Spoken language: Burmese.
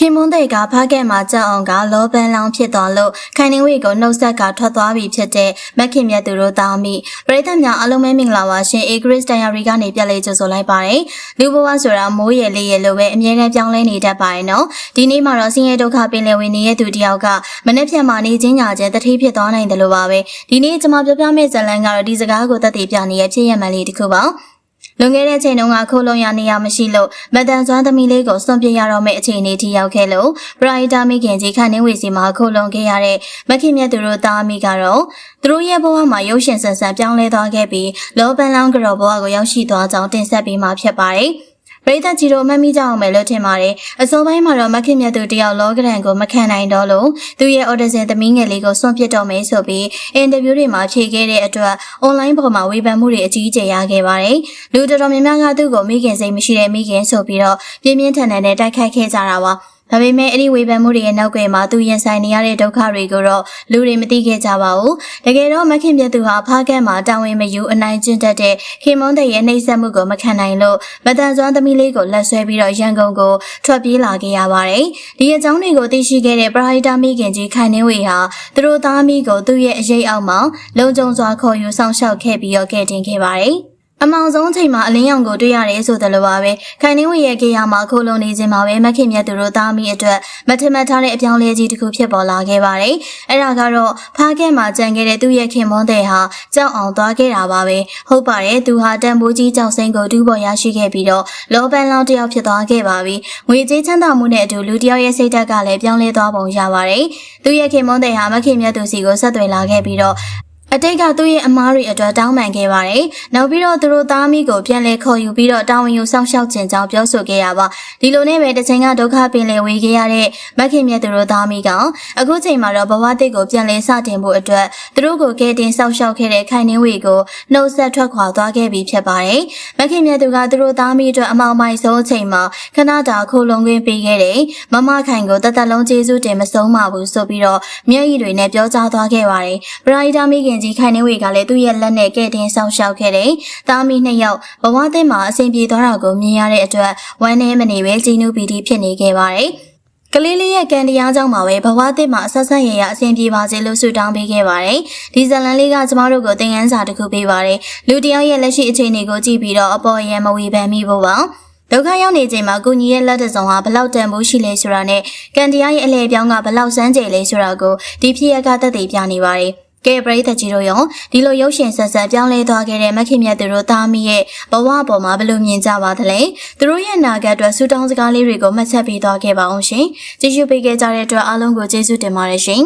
ခင်မွန်းတဲ့ကဖားကဲမှာကြောက်အောင်ကလောပန်းလောင်ဖြစ်သွားလို့ခိုင်နေဝေကိုနှုတ်ဆက်ကထွက်သွားပြီဖြစ်တဲ့မက်ခင်မြတ်သူတို့သားမိပရိသတ်များအားလုံးပဲမင်္ဂလာပါရှင်အေဂရစ်တန်ယာရီကနေပြက်လေးကြိုဆိုလိုက်ပါတယ်လူဘဝဆိုတာမိုးရယ်လေးရယ်လိုပဲအမြဲတမ်းပြောင်းလဲနေတတ်ပါတယ်နော်ဒီနေ့မှာတော့ဆင်းရဲဒုက္ခပင်လယ်ဝင်နေတဲ့သူတယောက်ကမနေ့ဖြန်မှာနေချင်းညာချင်းတတိဖြစ်သွားနိုင်တယ်လို့ပါပဲဒီနေ့ကျွန်မပြောပြမယ့်ဇာတ်လမ်းကတော့ဒီစကားကိုသက်သေပြနေရဖြစ်ရမှန်လေးတစ်ခုပါ လွန်ခဲ့တဲ့ချိန်တုန်းကခိုးလုံရနေရမရှိလို့မတန်ဆွမ်းသမီးလေးကိုစွန့်ပစ်ရတော့မယ့်အခြေအနေထိရောက်ခဲ့လို့ပရိုက်တာမိခင်ကြီးခန့်နှင်းဝေစီမှာခိုးလုံခဲ့ရတဲ့မခင်မြတ်သူတို့သားအမိကတော့သူတို့ရဲ့ဘဝမှာရုပ်ရှင်ဆန်ဆန်ပြောင်းလဲသွားခဲ့ပြီးလောပန်းလောင်းကြော်ဘဝကိုရောက်ရှိသွားကြောင်းတင်ဆက်ပေးမှာဖြစ်ပါတယ်။ ပရိသတ်ကြီးတို့မတ်မိကြအောင်မယ်လို့ထင်ပါတယ်။အစောပိုင်းမှာတော့မခင်မြတ်သူတယောက်လောကရန်ကိုမခံနိုင်တော့လို့သူရဲ့ audition သမီးငယ်လေးကိုစွန့်ပစ်တော့မယ်ဆိုပြီးအင်တာဗျူးတွေမှာဖြေခဲ့တဲ့အတွက် online ပေါ်မှာဝေဖန်မှုတွေအကြီးအကျယ်ရခဲ့ပါတယ်။လူတော်တော်များများကသူ့ကိုမိခင်စိတ်မရှိတဲ့မိခင်ဆိုပြီးတော့ပြင်းပြင်းထန်ထန်နဲ့တိုက်ခိုက်ခဲ့ကြတာပါ။ ဒါပေမဲ့အဲ့ဒီဝေဖန်မှုတွေရဲ့နောက်ကွယ်မှာသူရင်ဆိုင်နေရတဲ့ဒုက္ခတွေကိုတော့လူတွေမသိခဲ့ကြပါဘူး။တကယ်တော့မခင်ပြသူဟာဖားကက်မှာတာဝန်မယူအနိုင်ကျင့်တတ်တဲ့ခင်မွန်းတဲ့ရဲ့နှိပ်စက်မှုကိုမခံနိုင်လို့မတန်ဆွမ်းသမီးလေးကိုလက်ဆွဲပြီးတော့ရန်ကုန်ကိုထွက်ပြေးလာခဲ့ရပါတယ်။ဒီအကြောင်းတွေကိုသိရှိခဲ့တဲ့ပရိုက်တာမိခင်ကြီးခိုင်နှင်းဝေဟာသူတို့သားမိကိုသူ့ရဲ့အရေးအောက်မှာလုံခြုံစွာခေါ်ယူဆောင်ရှောက်ခဲ့ပြီးတော့ကယ်တင်ခဲ့ပါတယ်။ အမောင်ဆုံးချိန်မှာအလင်းရောင်ကိုတွေ့ရတယ်ဆိုတယ်လို့ပါပဲခိုင်နှင်းဝေရဲ့ကေယာမှာခိုးလုံနေခြင်းမှာပဲမခင်မြတ်သူတို့သားမိအတွက်မထမထားတဲ့အပြောင်းလဲကြီးတစ်ခုဖြစ်ပေါ်လာခဲ့ပါတယ်အဲ့ဒါကတော့ဖားခဲ့မှာကြံခဲ့တဲ့သူ့ရဲ့ခင်မွန်းတဲ့ဟာကြောက်အောင်သွားခဲ့တာပါပဲဟုတ်ပါတယ်သူဟာတန်ဖိုးကြီးကြောက်စိမ့်ကိုတူးပေါ်ရရှိခဲ့ပြီးတော့လောပန်းလောင်းတယောက်ဖြစ်သွားခဲ့ပါပြီငွေကြေးချမ်းသာမှုနဲ့အတူလူတယောက်ရဲ့စိတ်ဓာတ်ကလည်းပြောင်းလဲသွားပုံရပါတယ်သူ့ရဲ့ခင်မွန်းတဲ့ဟာမခင်မြတ်သူစီကိုဆက်သွယ်လာခဲ့ပြီးတော့ အတိတ်ကသူ့ရဲ့အမားတွေအတွက်တောင်းပန်ခဲ့ပါတယ်။နောက်ပြီးတော့သူတို့သားမိကိုပြန်လဲခေါ်ယူပြီးတော့တာဝန်ယူဆောင်ရှောက်ခြင်းကြောင့်ပြောဆိုခဲ့ရပါ။ဒီလိုနဲ့ပဲတစ်ချိန်ကဒုက္ခပင်လယ်ဝေခဲ့ရတဲ့မခင်မြတ်သူတို့သားမိကအခုချိန်မှာတော့ဘဝတစ်ကိုပြန်လဲစတင်ဖို့အတွက်သူတို့ကိုကဲတင်ဆောင်ရှောက်ခဲ့တဲ့ခိုင်နှင်းဝေကိုနှုတ်ဆက်ထွက်ခွာသွားခဲ့ပြီးဖြစ်ပါတယ်။မခင်မြတ်သူကသူတို့သားမိအတွက်အမောင်မိုင်ဆုံးအချိန်မှာခဏတာခိုးလုံခွင့်ပေးခဲ့တဲ့မမခိုင်ကိုတသက်လုံးကျေးဇူးတင်မဆုံးပါဘူးဆိုပြီးတော့မျက်ရည်တွေနဲ့ပြောကြားသွားခဲ့ပါတယ်။ပရိုက်တာမိခင်ကြီးခိုင်နေဝေကလည်းသူ့ရဲ့လက်နဲ့ကဲတင်ဆောင်ရှောက်ခဲ့တဲ့တာမီနှစ်ယောက်ဘဝသစ်မှာအဆင်ပြေသွားတာကိုမြင်ရတဲ့အတွက်ဝမ်းနည်းမနေပဲဂျီနူပီတီဖြစ်နေခဲ့ပါတယ်။ကလေးလေးရဲ့ကံတရားကြောင့်ပါပဲဘဝသစ်မှာအဆက်ဆက်ရရအဆင်ပြေပါစေလို့ဆုတောင်းပေးခဲ့ပါတယ်။ဒီဇလန်လေးကကျမတို့ကိုသင်ခန်းစာတစ်ခုပေးပါတယ်။လူတယောက်ရဲ့လက်ရှိအခြေအနေကိုကြည့်ပြီးတော့အပေါ်ရန်မဝေဖန်မိဖို့ပါ။ဒုက္ခရောက်နေချိန်မှာကိုညီရဲ့လက်တစုံဟာဘလောက်တန်ဖိုးရှိလဲဆိုတာနဲ့ကံတရားရဲ့အလဲပြောင်းကဘလောက်စမ်းကြယ်လဲဆိုတာကိုဒီဖြစ်ရကသက်သေပြနေပါတယ်။ ကဲပရိသတ်ကြီးတို့ရောဒီလိုရုပ်ရှင်ဆက်ဆက်ပြောင်းလဲသွားခဲ့တဲ့မခင်မြတ်သူတို့သားမိရဲ့ဘဝပေါ်မှာဘယ်လိုမြင်ကြပါသလဲသူတို့ရဲ့နာဂတ်အတွက်ဆူတောင်းစကားလေးတွေကိုမှတ်ချက်ပေးသွားခဲ့ပါအောင်ရှင်ကြည့်ရှုပေးခဲ့ကြတဲ့အတွက်အားလုံးကိုကျေးဇူးတင်ပါတယ်ရှင်